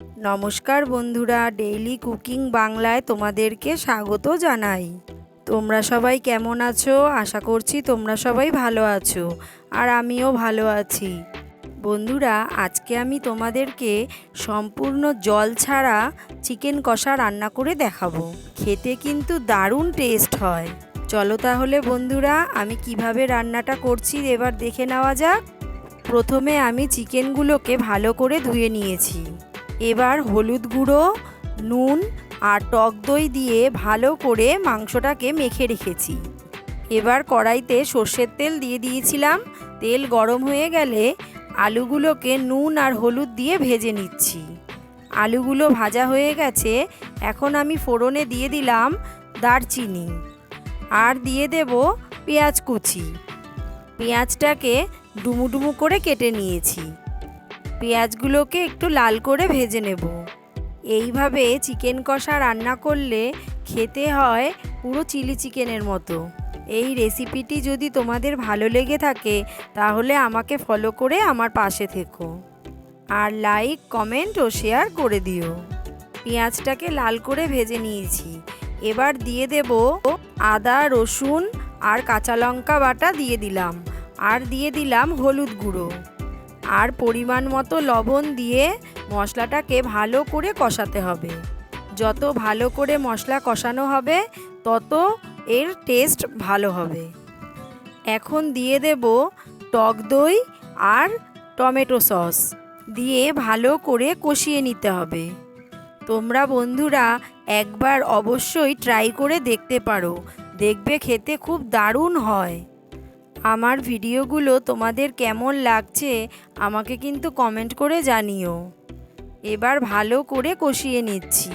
নমস্কার বন্ধুরা daily cooking বাংলায় তোমাদেরকে স্বাগত জানাই। তোমরা সবাই কেমন আছো? আশা করছি তোমরা সবাই ভালো আছো আর আমিও ভালো আছি। বন্ধুরা, আজকে আমি তোমাদেরকে সম্পূর্ণ জল ছাড়া চিকেন কষা রান্না করে দেখাবো। খেতে কিন্তু দারুণ টেস্ট হয়। চলো তাহলে বন্ধুরা, আমি কীভাবে রান্নাটা করছি এবার দেখে নেওয়া যাক। প্রথমে আমি চিকেনগুলোকে ভালো করে ধুয়ে নিয়েছি। এবার হলুদ গুঁড়ো, নুন আর টক দই দিয়ে ভালো করে মাংসটাকে মেখে রেখেছি। এবার কড়াইতে সর্ষের তেল দিয়ে দিয়েছিলাম। তেল গরম হয়ে গেলে আলুগুলোকে নুন আর হলুদ দিয়ে ভেজে নিচ্ছি। আলুগুলো ভাজা হয়ে গেছে। এখন আমি ফোড়নে দিয়ে দিলাম দারচিনি আর দিয়ে দেব পেঁয়াজ কুচি। পেঁয়াজটাকে ডুমু ডুমু করে কেটে নিয়েছি। পেঁয়াজগুলোকে একটু লাল করে ভেজে নেব। এইভাবে চিকেন কষা রান্না করলে খেতে হয় পুরো চিলি চিকেনের মতো। এই রেসিপিটি যদি তোমাদের ভালো লেগে থাকে, তাহলে আমাকে ফলো করে আমার পাশে থেকো। আর লাইক, কমেন্ট ও শেয়ার করে দিও। পেঁয়াজটাকে লাল করে ভেজে নিয়েছি। এবার দিয়ে দেব আদা, রসুন আর কাঁচা লঙ্কা বাটা দিয়ে দিলাম। আর দিয়ে দিলাম হলুদ গুঁড়ো। আর পরিমাণ মতো লবণ দিয়ে মশলাটাকে ভালো করে কষাতে হবে। যত ভালো করে মশলা কষানো হবে, তত এর টেস্ট ভালো হবে। এখন দিয়ে দেব টক দই আর টমেটো সস দিয়ে ভালো করে কষিয়ে নিতে হবে। তোমরা বন্ধুরা একবার অবশ্যই ট্রাই করে দেখতে পারো। দেখবে খেতে খুব দারুণ হয়। আমার ভিডিওগুলো তোমাদের কেমন লাগছে আমাকে কিন্তু কমেন্ট করে জানিও। এবার ভালো করে কষিয়ে নিচ্ছি।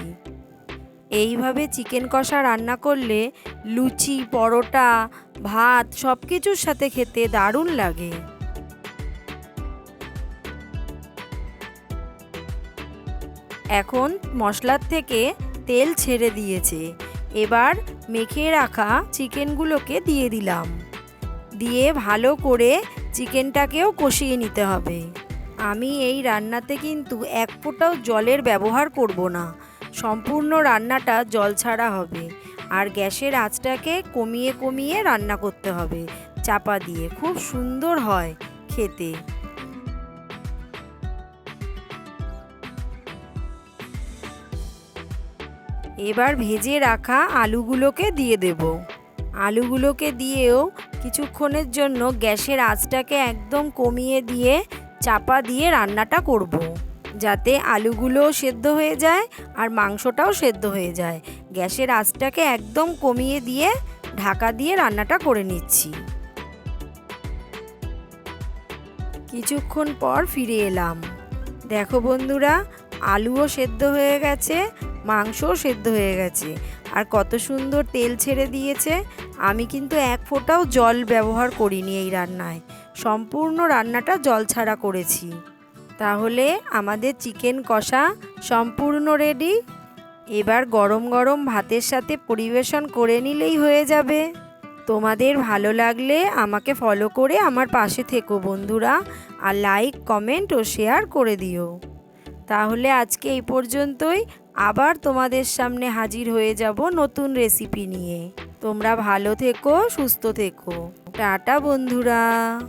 এইভাবে চিকেন কষা রান্না করলে লুচি, পরোটা, ভাত সব কিছুর সাথে খেতে দারুণ লাগে। এখন মশলার থেকে তেল ছেড়ে দিয়েছে। এবার মেখে রাখা চিকেনগুলোকে দিয়ে দিলাম। দিয়ে ভালো করে চিকেনটাকেও কষিয়ে নিতে হবে। আমি এই রান্নাতে কিন্তু এক ফোঁটাও জলের ব্যবহার করব না। সম্পূর্ণ রান্নাটা জল ছাড়া হবে। আর গ্যাসের আঁচটাকে কমিয়ে কমিয়ে রান্না করতে হবে। চাপা দিয়ে খুব সুন্দর হয় খেতে। এবার ভেজে রাখা আলুগুলোকে দিয়ে দেব। আলুগুলোকে দিয়েও কিছুক্ষণের জন্য গ্যাসের আঁচটাকে একদম কমিয়ে দিয়ে চাপা দিয়ে রান্নাটা করব। যাতে আলুগুলোও সেদ্ধ হয়ে যায় আর মাংসটাও সেদ্ধ হয়ে যায়। গ্যাসের আঁচটাকে একদম কমিয়ে দিয়ে ঢাকা দিয়ে রান্নাটা করে নিচ্ছি। কিছুক্ষণ পর ফিরে এলাম। দেখো বন্ধুরা, আলুও সেদ্ধ হয়ে গেছে, মাংসও সেদ্ধ হয়ে গেছে। আর কত সুন্দর তেল ছেড়ে দিয়েছে। আমি কিন্তু এক ফোঁটাও জল ব্যবহার করিনি এই রান্নায়। সম্পূর্ণ রান্নাটা জল ছাড়া করেছি। তাহলে আমাদের চিকেন কষা সম্পূর্ণ রেডি। এবার গরম গরম ভাতের সাথে পরিবেশন করে নিলেই হয়ে যাবে। তোমাদের ভালো লাগলে আমাকে ফলো করে আমার পাশে থেকো বন্ধুরা আর লাইক কমেন্ট ও শেয়ার করে দিও। তাহলে আজকে এই পর্যন্তই। আবার তোমাদের সামনে হাজির হয়ে যাব নতুন রেসিপি নিয়ে। তোমরা ভালো থেকো, সুস্থ থেকো। টাটা, বন্ধুরা।